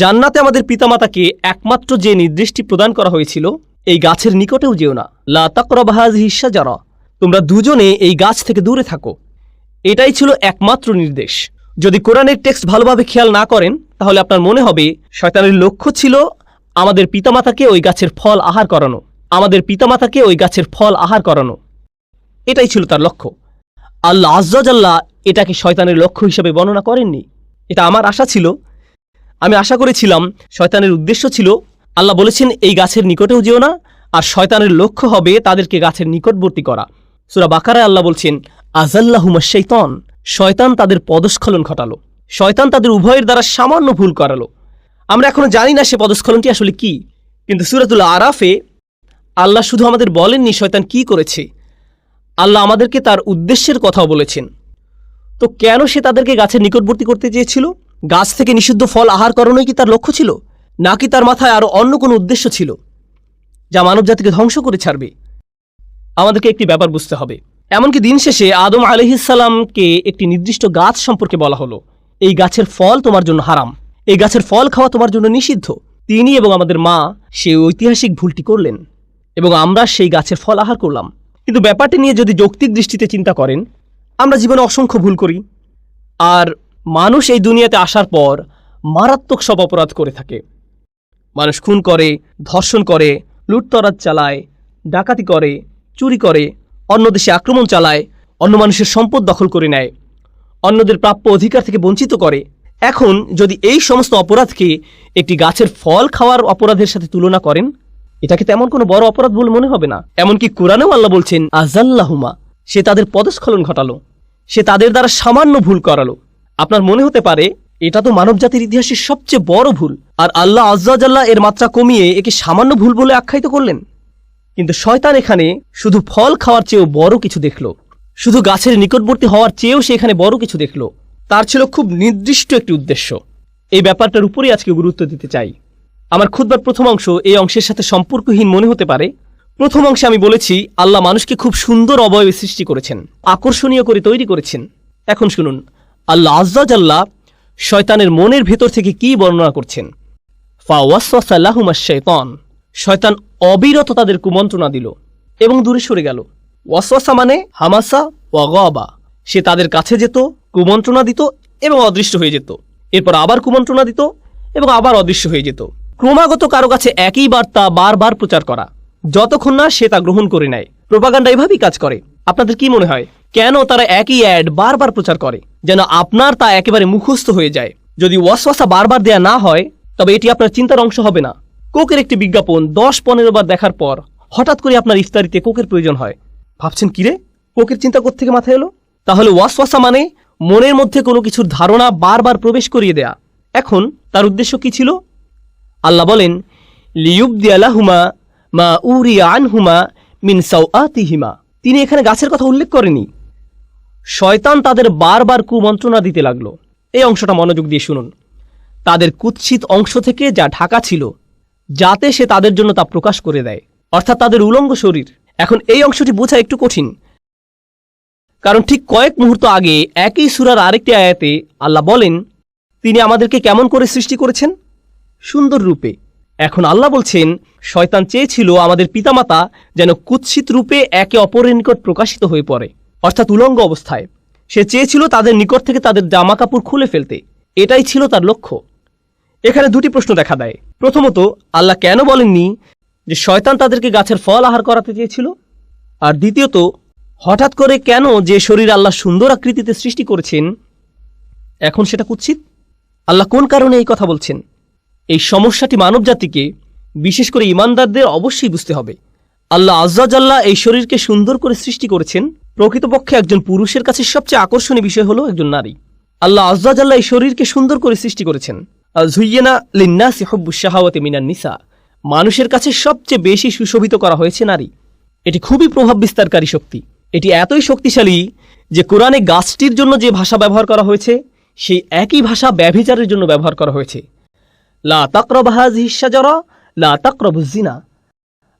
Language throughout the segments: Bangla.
জান্নাতে আমাদের পিতামাতাকে একমাত্র যে নির্দেশটি প্রদান করা হয়েছিল, এই গাছের নিকটেও যেও না। লা তাকরাবাহাজ হিসা যারা তোমরা দুজনে এই গাছ থেকে দূরে থাকো। এটাই ছিল একমাত্র নির্দেশ। যদি কোরআনের টেক্সট ভালোভাবে খেয়াল না করেন, তাহলে আপনার মনে হবে, শয়তানের লক্ষ্য ছিল আমাদের পিতামাতাকে ওই গাছের ফল আহার করানো। আমাদের পিতামাতাকে ওই গাছের ফল আহার করানো। এটাই ছিল তার লক্ষ্য। আল্লাহ আজ্জাল্লাহ এটাকে শয়তানের লক্ষ্য হিসেবে বর্ণনা করেননি। এটা আমার আশা ছিল আমি আশা করেছিলাম শয়তানের উদ্দেশ্য ছিল, আল্লাহ বলেছেন, এই গাছের নিকটেও যেও না, আর শয়তানের লক্ষ্য হবে তাদেরকে গাছের নিকটবর্তী করা। সুরা বাকারায় আল্লাহ বলছেন আজাল্লাহুমা শৈতন শয়তান তাদের পদস্খলন ঘটালো। শয়তান তাদের উভয়ের দ্বারা সামান্য ভুল করালো। আমরা এখনও জানি না সে পদস্খলনটি আসলে কি, কিন্তু সুরাতুল আরাফে আল্লাহ শুধু আমাদের বলেননি শয়তান কি করেছে। আল্লাহ আমাদেরকে তার উদ্দেশ্যের কথাও বলেছেন। তো কেন সে তাদেরকে গাছের নিকটবর্তী করতে চেয়েছিল? গাছ থেকে নিষিদ্ধ ফল আহার করানোই কি তার লক্ষ্য ছিল? নাকি তার মাথায় আরও অন্য কোনো উদ্দেশ্য ছিল? যা মানবজাতিকে ধ্বংস করে ছাড়বে। আমাদেরকে একটি ব্যাপার বুঝতে হবে। এমনকি দিন শেষে আদম আলহিসাল্লামকে একটি নির্দিষ্ট গাছ সম্পর্কে বলা হলো। এই গাছের ফল তোমার জন্য হারাম। এই গাছের ফল খাওয়া তোমার জন্য নিষিদ্ধ। তিনি এবং আমাদের মা সেই ঐতিহাসিক ভুলটি করলেন এবং আমরা সেই গাছের ফল আহার করলাম। কিন্তু ব্যাপারটি নিয়ে যদি যৌক্তিক দৃষ্টিতে চিন্তা করেন, আমরা জীবনে অসংখ্য ভুল করি। আর মানুষ এই দুনিয়াতে আসার পর মারাত্মক সব অপরাধ করে থাকে। মানুষ খুন করে, ধর্ষণ করে, লুটতরাজ চালায়, ডাকাতি করে, চুরি করে, অন্য দেশে আক্রমণ চালায়, অন্য মানুষের সম্পদ দখল করে নেয়, অন্যদের প্রাপ্য অধিকার থেকে বঞ্চিত করে। এখন যদি এই সমস্ত অপরাধকে একটি গাছের ফল খাওয়ার অপরাধের সাথে তুলনা করেন এটাকে তেমন কোনো বড় অপরাধ বলে মনে হবে না? এমনকি কোরআনেও আল্লাহ বলছেন আজাল্লাহুমা সে তাদের পদস্খলন ঘটালো, সে তাদের দ্বারা সামান্য ভুল করালো। আপনার মনে হতে পারে, এটা তো মানবজাতির ইতিহাসের সবচেয়ে বড় ভুল। আর আল্লাহ আজ্জাল্লাহ এর মাত্রা কমিয়ে একে সামান্য ভুল বলে আখ্যায়িত করলেন। কিন্তু শয়তান এখানে শুধু ফল খাওয়ার চেয়েও বড় কিছু দেখল। শুধু গাছের নিকটবর্তী হওয়ার চেয়েও সে এখানে বড় কিছু দেখল। তার ছিল খুব নির্দিষ্ট একটি উদ্দেশ্য। এই ব্যাপারটার উপরেই আজকে গুরুত্ব দিতে চাই। আমার খুদবার প্রথম অংশ এই অংশের সাথে সম্পর্কহীন মনে হতে পারে। প্রথম অংশে আমি বলেছি, আল্লাহ মানুষকে খুব সুন্দর অবয়বে সৃষ্টি করেছেন, আকর্ষণীয় করে তৈরি করেছেন। এখন শুনুন আল্লাহ আজ্জাল্লাহ শয়তানের মনের ভেতর থেকে কি বর্ণনা করছেন? ফাওয়াসাল্লাহুমা শৈতন শয়তান। অবিরত তাদের কুমন্ত্রণা দিল এবং দূরে সরে গেল। ওয়াসওয়াসা মানে হামাসা ওয়াগবা সে তাদের কাছে যেত, কুমন্ত্রণা দিত এবং অদৃশ্য হয়ে যেত। এরপর আবার কুমন্ত্রণা দিত এবং আবার অদৃশ্য হয়ে যেত। ক্রমাগত কারও কাছে একই বার্তা বারবার প্রচার করা। যতক্ষণ না সে তা গ্রহণ করে নেয়। প্রোপাগান্ডা এভাবেই কাজ করে। আপনাদের কি মনে হয়, কেন তারা একই অ্যাড বারবার প্রচার করে? যেন আপনার তা একেবারে মুখস্থ হয়ে যায়। যদি ওয়াসওয়াসা বারবার দেয়া না হয়, তবে এটি আপনার চিন্তার অংশ হবে না। কোকের একটি বিজ্ঞাপন দশ পনেরো বার দেখার পর, হঠাৎ করে আপনার ইফতারিতে কোকের প্রয়োজন হয়। ভাবছেন, কিরে, কোকের চিন্তা থেকে মাথায় এলো? তাহলে ওয়াসওয়াসা মানে মনের মধ্যে কোনো কিছুর ধারণা বারবার প্রবেশ করিয়ে দেয়া। এখন তার উদ্দেশ্য কি ছিল? আল্লাহ বলেন লিউবদিয়ালাহুমা মা উরিয়া আনহুমা মিন সাউআতিহিমা তিনি এখানে গাছের কথা উল্লেখ করেনি শয়তান তাদের বারবার কুমন্ত্রণা দিতে লাগল। এই অংশটা মনোযোগ দিয়ে শুনুন। তাদের কুৎসিত অংশ থেকে যা ঢাকা ছিল, যাতে সে তাদের জন্য তা প্রকাশ করে দেয়। অর্থাৎ তাদের উলঙ্গ শরীর। এখন এই অংশটি বোঝা একটু কঠিন। কারণ ঠিক কয়েক মুহূর্ত আগে একই সুরার আরেকটি আয়াতে আল্লাহ বলেন, তিনি আমাদেরকে কেমন করে সৃষ্টি করেছেন? সুন্দর রূপে। এখন আল্লাহ বলছেন, শয়তান চেয়েছিল আমাদের পিতামাতা যেন কুৎসিত রূপে একে অপরের নিকট প্রকাশিত হয়ে পড়ে। অর্থাৎ উলঙ্গ অবস্থায়। সে চেয়েছিল তাদের নিকট থেকে তাদের জামা কাপড় খুলে ফেলতে। এটাই ছিল তার লক্ষ্য। এখানে দুটি প্রশ্ন দেখা দেয়। প্রথমত, আল্লাহ কেন বলেননি যে শয়তান তাদেরকে গাছের ফল আহার করাতে চেয়েছিল? আর দ্বিতীয়ত, হঠাৎ করে কেন যে শরীর আল্লাহ সুন্দর আকৃতিতে সৃষ্টি করেছেন, এখন সেটা কুৎসিত? আল্লাহ কোন কারণে এই কথা বলছেন? এই সমস্যাটি মানবজাতিকে, বিশেষ করে ইমানদারদের, অবশ্যই বুঝতে হবে। আল্লাহ আজ্জাজাল্লাহ এই শরীরকে সুন্দর করে সৃষ্টি করেছেন। প্রকৃতপক্ষে একজন পুরুষের কাছে সবচেয়ে আকর্ষণীয় বিষয় হলো একজন নারী। আল্লাহ আজ্জাজাল্লাহ এই শরীরকে সুন্দর করে সৃষ্টি করেছেন। আর ঝুইয়েনা লিন্নাসি হব্বুসাহাওয়াতে মিনান নিসা। মানুষের কাছে সবচেয়ে বেশি সুশোভিত করা হয়েছে নারী। এটি খুবই প্রভাব বিস্তারকারী শক্তি। এটি এতই শক্তিশালী যে কোরআনে গাছটির জন্য যে ভাষা ব্যবহার করা হয়েছে, সেই একই ভাষা ব্যভিচারের জন্য ব্যবহার করা হয়েছে। লা তাকরব হাযিহিশ শাজারা, লা তাকরবুজ জিনা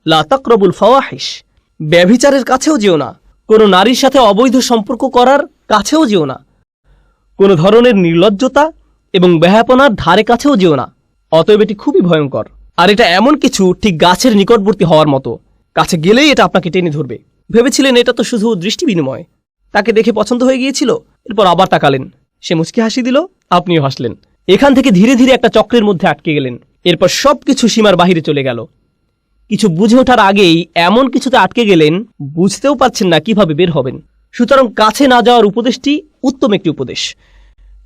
লা তাকরবুল ফাওয়াহিশ। ব্যভিচারের কাছেও যেও না। কোনো নারীর সাথে অবৈধ সম্পর্ক করার কাছেও যেও না। কোনো ধরনের নির্লজ্জতা এবং ব্যাহাপনার ধারে কাছেও যেও না। অতএব এটি খুবই ভয়ঙ্কর। আর এটা এমন কিছু ঠিক গাছের নিকটবর্তী হওয়ার মতো। কাছে গেলেই এটা আপনাকে টেনে ধরবে। ভেবেছিলেন এটা তো শুধু দৃষ্টি বিনিময়। তাকে দেখে পছন্দ হয়ে গিয়েছিল, এরপর আবার তাকালেন। সে মুচকি হাসি দিল, আপনিও হাসলেন। এখান থেকে ধীরে ধীরে একটা চক্রের মধ্যে আটকে গেলেন। এরপর সব কিছু সীমার বাহিরে চলে গেল। কিছু বুঝে ওঠার আগেই এমন কিছুতে আটকে গেলেন, বুঝতেও পারছেন না কীভাবে বের হবেন। সুতরাং কাছে না যাওয়ার উপদেশটি উত্তম একটি উপদেশ।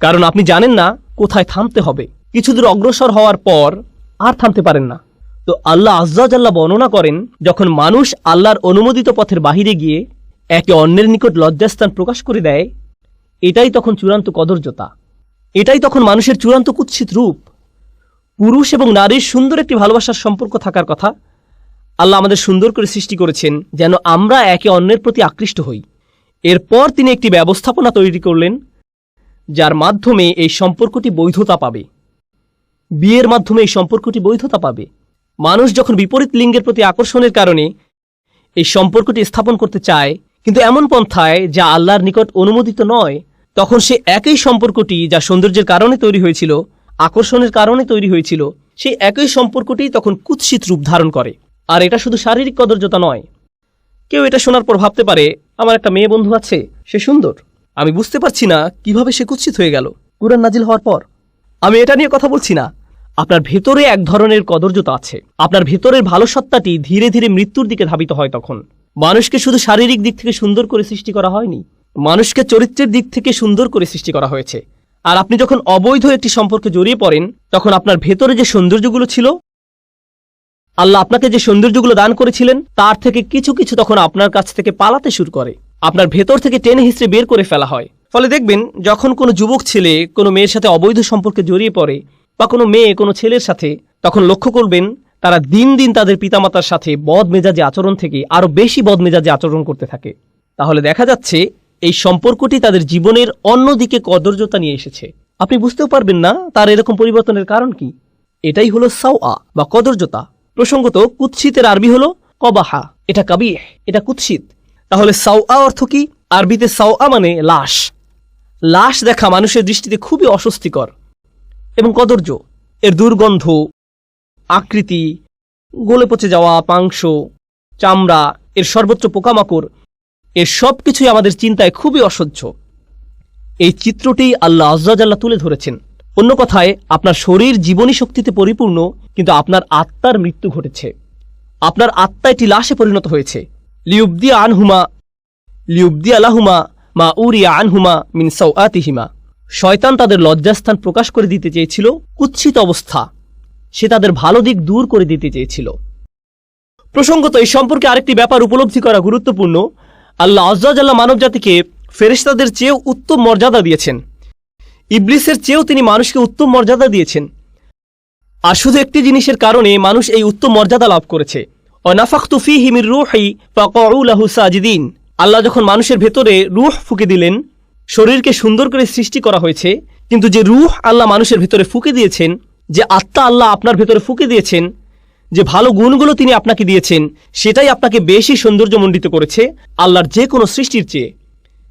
কারণ আপনি জানেন না কোথায় থামতে হবে। কিছু দূর অগ্রসর হওয়ার পর আর থামতে পারেন না। তো আল্লাহ আজ্জাজাল্লাহ বর্ণনা করেন, যখন মানুষ আল্লাহর অনুমোদিত পথের বাহিরে গিয়ে একে অন্যের নিকট লজ্জাস্থান প্রকাশ করে দেয়, এটাই তখন চূড়ান্ত কদর্যতা। এটাই তখন মানুষের চূড়ান্ত কুৎসিত রূপ। পুরুষ এবং নারীর সুন্দর একটি ভালোবাসার সম্পর্ক থাকার কথা আল্লাহ আমাদের সুন্দর করে সৃষ্টি করেছেন যেন আমরা একে অন্যের প্রতি আকৃষ্ট হই। এরপর তিনি একটি ব্যবস্থাপনা তৈরি করলেন, যার মাধ্যমে এই সম্পর্কটি বৈধতা পাবে। বিয়ের মাধ্যমে এই সম্পর্কটি বৈধতা পাবে। মানুষ যখন বিপরীত লিঙ্গের প্রতি আকর্ষণের কারণে এই সম্পর্কটি স্থাপন করতে চায়, কিন্তু এমন পন্থায় যা আল্লাহর নিকট অনুমোদিত নয়, তখন সে একই সম্পর্কটি যা সৌন্দর্যের কারণে তৈরি হয়েছিল, আকর্ষণের কারণে তৈরি হয়েছিল, সেই একই সম্পর্কটি তখন কুৎসিত রূপ ধারণ করে। আর এটা শুধু শারীরিক কদর্যতা নয়। কেউ এটা শোনার পর ভাবতে পারে, আমার একটা মেয়ে বন্ধু আছে, সে সুন্দর। আমি বুঝতে পারছি না কীভাবে সে কুৎসিত হয়ে গেল। কুরআন নাজিল হওয়ার পর। আমি এটা নিয়ে কথা বলছি না। আপনার ভেতরে এক ধরনের কদর্যতা আছে। আপনার ভেতরের ভালো সত্তাটি ধীরে ধীরে মৃত্যুর দিকে ধাবিত হয় তখন। মানুষকে শুধু শারীরিক দিক থেকে সুন্দর করে সৃষ্টি করা হয়নি। মানুষকে চরিত্রের দিক থেকে সুন্দর করে সৃষ্টি করা হয়েছে। আর আপনি যখন অবৈধ একটি সম্পর্কে জড়িয়ে পড়েন, তখন আপনার ভেতরে যে সৌন্দর্যগুলো ছিল আল্লাহ আপনাকে যে সৌন্দর্যগুলো দান করেছিলেন, তার থেকে কিছু কিছু তখন আপনার কাছ থেকে পালাতে শুরু করে। আপনার ভেতর থেকে টেনে হিসড়ে বের করে ফেলা হয়। ফলে দেখবেন, যখন কোনো যুবক ছেলে কোনো মেয়ের সাথে অবৈধ সম্পর্কে জড়িয়ে পড়ে বা কোনো মেয়ে কোনো ছেলের সাথে, তখন লক্ষ্য করবেন, তারা দিন দিন তাদের পিতামাতার সাথে বদ মেজাজে আচরণ থেকে আরও বেশি বদ মেজাজে আচরণ করতে থাকে। তাহলে দেখা যাচ্ছে, এই সম্পর্কটি তাদের জীবনের অন্যদিকে কদর্যতা নিয়ে এসেছে। আপনি বুঝতেও পারবেন না, তার এরকম পরিবর্তনের কারণ কি? এটাই হলো সাওয়া, বা কদর্যতা। প্রসঙ্গত, কুৎসিতের আরবি হলো কবাহা, এটা কাবিহ, এটা কুৎসিত। তাহলে সাওয়া অর্থ কি? আরবিতে সাওয়া মানে লাশ। লাশ দেখা মানুষের দৃষ্টিতে খুবই অস্বস্তিকর এবং কদর্য। এর দুর্গন্ধ, আকৃতি, গলে পচে যাওয়া পাংশ চামড়া, এর সর্বোচ্চ পোকামাকড়, এর সব কিছুই আমাদের চিন্তায় খুবই অসহ্য। এই চিত্রটি আল্লাহ আজ্লাহ তুলে ধরেছেন। অন্য কথায়, আপনার শরীর জীবনী শক্তিতে পরিপূর্ণ, কিন্তু আপনার আত্মার মৃত্যু ঘটেছে। আপনার আত্মা একটি লাশে পরিণত হয়েছে। লিউবদি আনহুমা, লিউবদি আলাহুমা, মা উরিয়া আনহুমা মিন সৌআতিহিমা শয়তান তাদের লজ্জাস্থান প্রকাশ করে দিতে চেয়েছিল, কুৎসিত অবস্থা। সে তাদের ভালো দিক দূর করে দিতে চেয়েছিল। প্রসঙ্গত, এই সম্পর্কে আরেকটি ব্যাপার উপলব্ধি করা গুরুত্বপূর্ণ। আল্লাহ আজ্লাহ মানবজাতিকে ফেরেশতাদের চেয়েও উত্তম মর্যাদা দিয়েছেন। ইবলিসের চেয়েও তিনি মানুষকে উত্তম মর্যাদা দিয়েছেন। আর শুধু একটি জিনিসের কারণে মানুষ এই উত্তম মর্যাদা লাভ করেছে। অনাফাক্তু ফি হিমির রুহি ফাকউলাহু আল্লাহ যখন মানুষের ভেতরে রুহ ফুকে দিলেন, শরীরকে সুন্দর করে সৃষ্টি করা হয়েছে, কিন্তু যে রুহ আল্লাহ মানুষের ভেতরে ফুকে দিয়েছেন, যে আত্মা আল্লাহ আপনার ভেতরে ফুকে দিয়েছেন, যে ভালো গুণগুলো তিনি আপনাকে দিয়েছেন, সেটাই আপনাকে বেশি সৌন্দর্যমণ্ডিত করেছে আল্লাহর যে কোনো সৃষ্টির চেয়ে।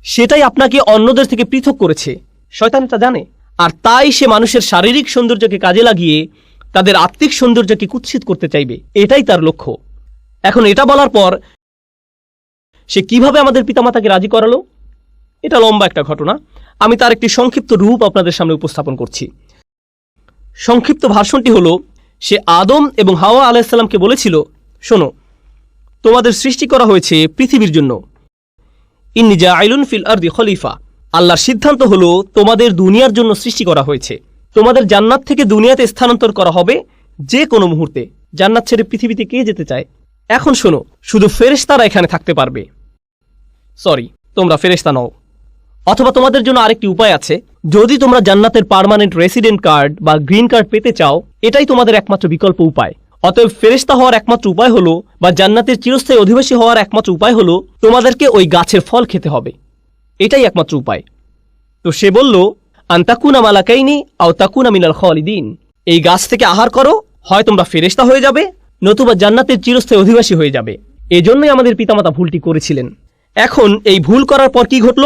সেটাই আপনাকে অন্যদের থেকে পৃথক করেছে। শয়তান এটা জানে। আর তাই সে মানুষের শারীরিক সৌন্দর্যকে কাজে লাগিয়ে তাদের আত্মিক সৌন্দর্যকে কুৎসিত করতে চাইবে। এটাই তার লক্ষ্য। এখন এটা বলার পর সে কীভাবে আমাদের পিতামাতাকে রাজি করালো? এটা লম্বা একটা ঘটনা। আমি তার একটি সংক্ষিপ্ত রূপ আপনাদের সামনে উপস্থাপন করছি। সংক্ষিপ্ত ভাষণটি হলো, সে আদম এবং হাওয়া আলাইসাল্লামকে বলেছিল, শোনো, তোমাদের সৃষ্টি করা হয়েছে পৃথিবীর জন্য। ইন্নি জাইলুন ফিল আরদি খলিফা। আল্লাহর সিদ্ধান্ত হলো, তোমাদের দুনিয়ার জন্য সৃষ্টি করা হয়েছে। তোমাদের জান্নাত থেকে দুনিয়াতে স্থানান্তর করা হবে যে কোনো মুহূর্তে। জান্নাত ছেড়ে পৃথিবীতে কে যেতে চায়? এখন শোনো, শুধু ফেরেশতারা এখানে থাকতে পারবে। সরি তোমরা ফেরেশতা নও। অথবা তোমাদের জন্য আরেকটি উপায় আছে। যদি তোমরা জান্নাতের পার্মানেন্ট রেসিডেন্ট কার্ড বা গ্রিন কার্ড পেতে চাও, এটাই তোমাদের একমাত্র বিকল্প উপায়। অতএব ফেরেশতা হওয়ার একমাত্র উপায় হলো বা জান্নাতের চিরস্থায়ী অধিবাসী হওয়ার একমাত্র উপায় হলো, তোমাদেরকে ওই গাছের ফল খেতে হবে। এটাই একমাত্র উপায়। তো সে বলল, আন্তাকুনা মালাকাইনি আও তাকুনা মিনাল খালিদিন। এই গাছ থেকে আহার করো, হয় তোমরা ফেরেশতা হয়ে যাবে, নতুবা জান্নাতের চিরস্থায়ী অধিবাসী হয়ে যাবে। এজন্যই আমাদের পিতামাতা ভুলটি করেছিলেন। এখন এই ভুল করার পর কি ঘটল?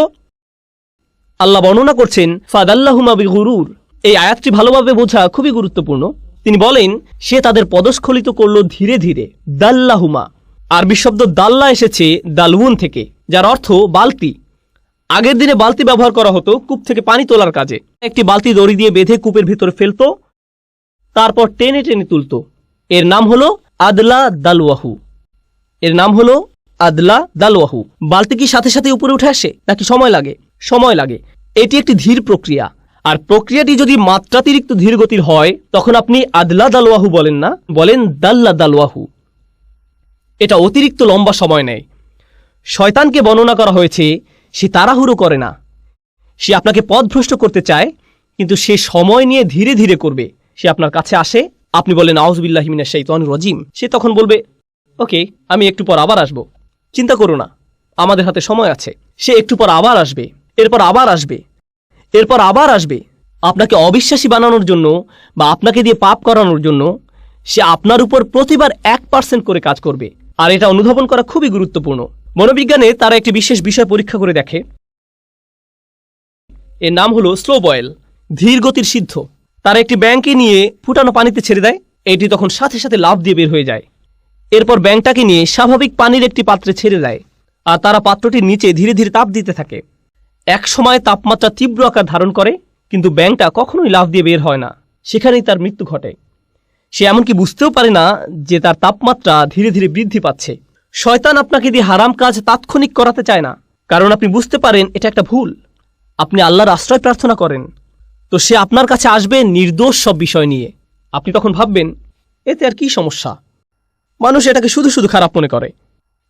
আল্লাহ বর্ণনা করছেন, ফাদাল্লাহুমা গুরুর এই আয়াতটি ভালোভাবে বোঝা খুবই গুরুত্বপূর্ণ। তিনি বলেন, সে তাদের পদস্খলিত করল ধীরে ধীরে, দাল্লাহুমা। আরবি শব্দ দাল্লা এসেছে দালউন থেকে, যার অর্থ বালতি। আগের দিনে বালতি ব্যবহার করা হতো, কূপ থেকে পানি তোলার কাজে। একটি বালতি দড়ি দিয়ে বেঁধে কূপের ভিতরে ফেলতো, তারপর টেনে টেনে তুলতো। এর নাম হলো আদলা দালওয়াহু। এর নাম হলো আদলা দালওয়াহু। বালতি কি সাথে সাথে উপরে উঠে আসে, নাকি সময় লাগে? সময় লাগে। এটি একটি ধীর প্রক্রিয়া। আর প্রক্রিয়াটি যদি মাত্রাতিরিক্ত ধীর গতির হয়, তখন আপনি আদলা দালওয়াহু বলেন না, বলেন দাল্লা দালওয়াহু। এটা অতিরিক্ত লম্বা সময় নেয়। শয়তানকে বর্ণনা করা হয়েছে সে তাড়াহুড়ো করে না। সে আপনাকে পথভ্রষ্ট করতে চায়, কিন্তু সে সময় নিয়ে ধীরে ধীরে করবে। সে আপনার কাছে আসে, আপনি বলেন আউজবিল্লাহিমিনা সেই রজিম। সে তখন বলবে, ওকে, আমি একটু পর আবার আসব। চিন্তা করো না, আমাদের হাতে সময় আছে। সে একটু পর আবার আসবে, এরপর আবার আসবে, এরপর আবার আসবে। আপনাকে অবিশ্বাসী বানানোর জন্য বা আপনাকে দিয়ে পাপ করানোর জন্য সে আপনার উপর প্রতিবার এক পার্সেন্ট করে কাজ করবে। আর এটা অনুধাবন করা খুবই গুরুত্বপূর্ণ। মনোবিজ্ঞানে তারা একটি বিশেষ বিষয় পরীক্ষা করে দেখে। এর নাম হলো স্লো বয়েল, ধীর গতির সিদ্ধ। তারা একটি ব্যাংকে নিয়ে ফুটানো পানিতে ছেড়ে দেয়, এটি তখন সাথে সাথে লাভ দিয়ে বের হয়ে যায়। এরপর ব্যাংকটাকে নিয়ে স্বাভাবিক পানির একটি পাত্রে ছেড়ে দেয়, আর তারা পাত্রটির নিচে ধীরে ধীরে তাপ দিতে থাকে। এক সময় তাপমাত্রা তীব্র আকার ধারণ করে, কিন্তু ব্যাংকটা কখনোই লাভ দিয়ে বের হয় না। সেখানেই তার মৃত্যু ঘটে। সে এমনকি বুঝতেও পারে না যে তার তাপমাত্রা ধীরে ধীরে বৃদ্ধি পাচ্ছে। শয়তান আপনাকে দিয়ে হারাম কাজ তাৎক্ষণিক করাতে চায় না। কারণ আপনি বুঝতে পারেন এটা একটা ভুল। আপনি আল্লাহর আশ্রয় প্রার্থনা করেন। তো সে আপনার কাছে আসবে নির্দোষ সব বিষয় নিয়ে। আপনি তখন ভাববেন, এতে আর কি সমস্যা? মানুষ এটাকে শুধু শুধু খারাপ মনে করে।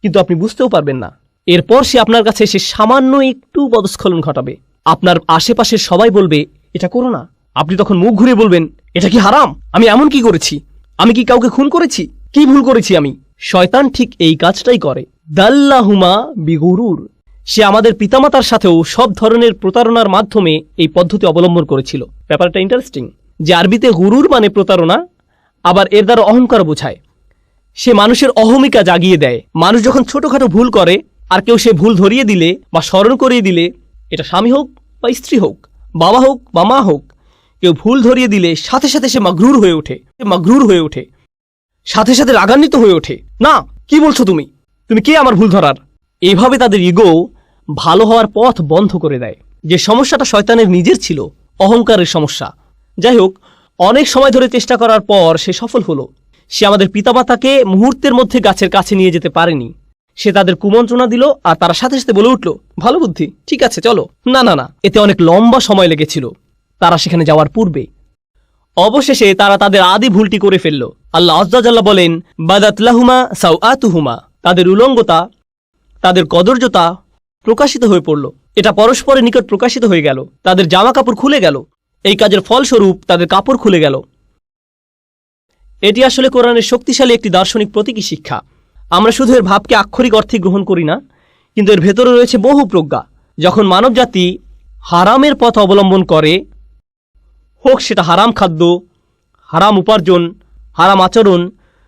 কিন্তু আপনি বুঝতেও পারবেন না। এরপর সে আপনার কাছে এসে সামান্য একটু পদস্খলন ঘটাবে। আপনার আশেপাশের সবাই বলবে, এটা করো না। আপনি তখন মুখ ঘুরে বলবেন, এটা কি হারাম? আমি এমন কি করেছি? আমি কি কাউকে খুন করেছি? কি ভুল করেছি আমি? শয়তান ঠিক এই কাজটাই করে। দাল্লাহুমা বিগুরুর। সে আমাদের পিতামাতার সাথেও সব ধরনের প্রতারণার মাধ্যমে এই পদ্ধতি অবলম্বন করেছিল। ব্যাপারটা ইন্টারেস্টিং যে আরবিতে গুরুর মানে প্রতারণা, আবার এর দ্বারা অহংকার বোঝায়। সে মানুষের অহমিকা জাগিয়ে দেয়। মানুষ যখন ছোটখাটো ভুল করে, আর কেউ সে ভুল ধরিয়ে দিলে বা স্মরণ করিয়ে দিলে, এটা স্বামী হোক বা স্ত্রী হোক, বাবা হোক বা মা হোক, কেউ ভুল ধরিয়ে দিলে সাথে সাথে সে মাগরুর হয়ে ওঠে। মাগরুর হয়ে ওঠে। সাথে সাথে রাগান্বিত হয়ে ওঠে। না, কি বলছো তুমি? তুমি কে আমার ভুল ধরার এভাবে তাদের ইগো ভালো হওয়ার পথ বন্ধ করে দেয়। যে সমস্যাটা শয়তানের নিজের ছিল, অহংকারের সমস্যা। যাই হোক, অনেক সময় ধরে চেষ্টা করার পর সে সফল হলো। সে আমাদের পিতামাতাকে মুহূর্তের মধ্যে গাছের কাছে নিয়ে যেতে পারেনি। সে তাদের কুমন্ত্রণা দিল আর তারা সাথে সাথে বলে উঠল, ভালো বুদ্ধি, ঠিক আছে, চলো। না না না, এতে অনেক লম্বা সময় লেগেছিল। তারা সেখানে যাওয়ার পূর্বে অবশেষে তারা তাদের আদি ভুলটি করে ফেলল। আল্লাহ আজ্জাল্লাহ বলেন বাদাতলাহুমা সাউ আতুহুমা তাদের উলঙ্গতা, তাদের কদর্যতা প্রকাশিত হয়ে পড়ল। এটা পরস্পরের নিকট প্রকাশিত হয়ে গেল। তাদের জামা কাপড় খুলে গেল। এই কাজের ফলস্বরূপ তাদের কাপড় খুলে গেল। এটি আসলে কোরআনের শক্তিশালী একটি দার্শনিক প্রতীকী শিক্ষা। আমরা শুধু এর ভাবকে আক্ষরিক অর্থে গ্রহণ করি না, কিন্তু এর ভেতরে রয়েছে বহু প্রজ্ঞা। যখন মানবজাতি হারামের পথ অবলম্বন করে হোক সেটা হারাম খাদ্য, হারাম উপার্জন, হারাম আচরণ,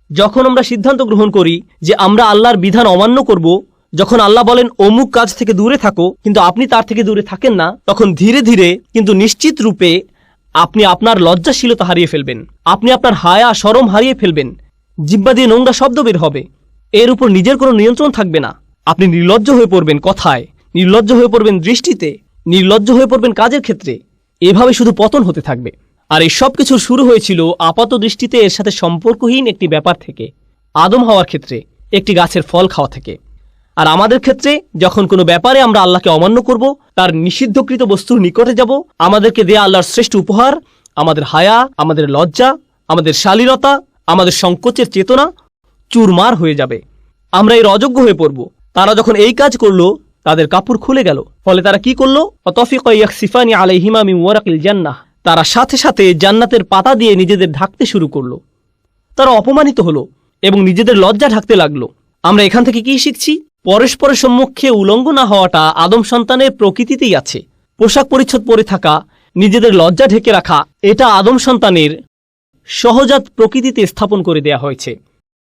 যখন আমরা সিদ্ধান্ত গ্রহণ করি যে আমরা আল্লাহর বিধান অমান্য করব, যখন আল্লাহ বলেন, অমুক কাজ থেকে দূরে থাকো, কিন্তু আপনি তার থেকে দূরে থাকেন না, তখন ধীরে ধীরে কিন্তু নিশ্চিত রূপে আপনি আপনার লজ্জাশীলতা হারিয়ে ফেলবেন, আপনি আপনার হায়া, সরম হারিয়ে ফেলবেন, জিব্বা দিয়ে নোংরা শব্দ বের হবে, এর উপর নিজের কোনো নিয়ন্ত্রণ থাকবে না, আপনি নির্লজ্জ হয়ে পড়বেন কথায়, নির্লজ্জ হয়ে পড়বেন দৃষ্টিতে, নির্লজ্জ হয়ে পড়বেন কাজের ক্ষেত্রে এভাবে শুধু পতন হতে থাকবে। আর এই সব কিছুর শুরু হয়েছিল আপাত দৃষ্টিতে এর সাথে সম্পর্কহীন একটি ব্যাপার থেকে, আদম হওয়ার ক্ষেত্রে, একটি গাছের ফল খাওয়া থেকে। আর আমাদের ক্ষেত্রে, যখন কোনো ব্যাপারে আমরা আল্লাহকে অমান্য করব, তার নিষিদ্ধকৃত বস্তুর নিকটে যাব, আমাদেরকে দেয়া আল্লাহর শ্রেষ্ঠ উপহার, আমাদের হায়া, আমাদের লজ্জা, আমাদের শালীনতা, আমাদের সংকোচের চেতনা চুরমার হয়ে যাবে। আমরা এর অযোগ্য হয়ে পড়ব। তারা যখন এই কাজ করল তাদের কাপড় খুলে গেল। ফলে তারা কি করল? সিফানি আলাইহিমা মি ওয়ারাকিল জান্নাহ। তারা সাথে সাথে জান্নাতের পাতা দিয়ে নিজেদের ঢাকতে শুরু করল। তারা অপমানিত হলো এবং নিজেদের লজ্জা ঢাকতে লাগল। আমরা এখান থেকে কি শিখছি? পরস্পরের সম্মুখে উলঙ্গ না হওয়াটা আদম সন্তানের প্রকৃতিতেই আছে। পোশাক পরিচ্ছদ পরে থাকা, নিজেদের লজ্জা ঢেকে রাখা, এটা আদম সন্তানের সহজাত প্রকৃতিতে স্থাপন করে দেয়া হয়েছে।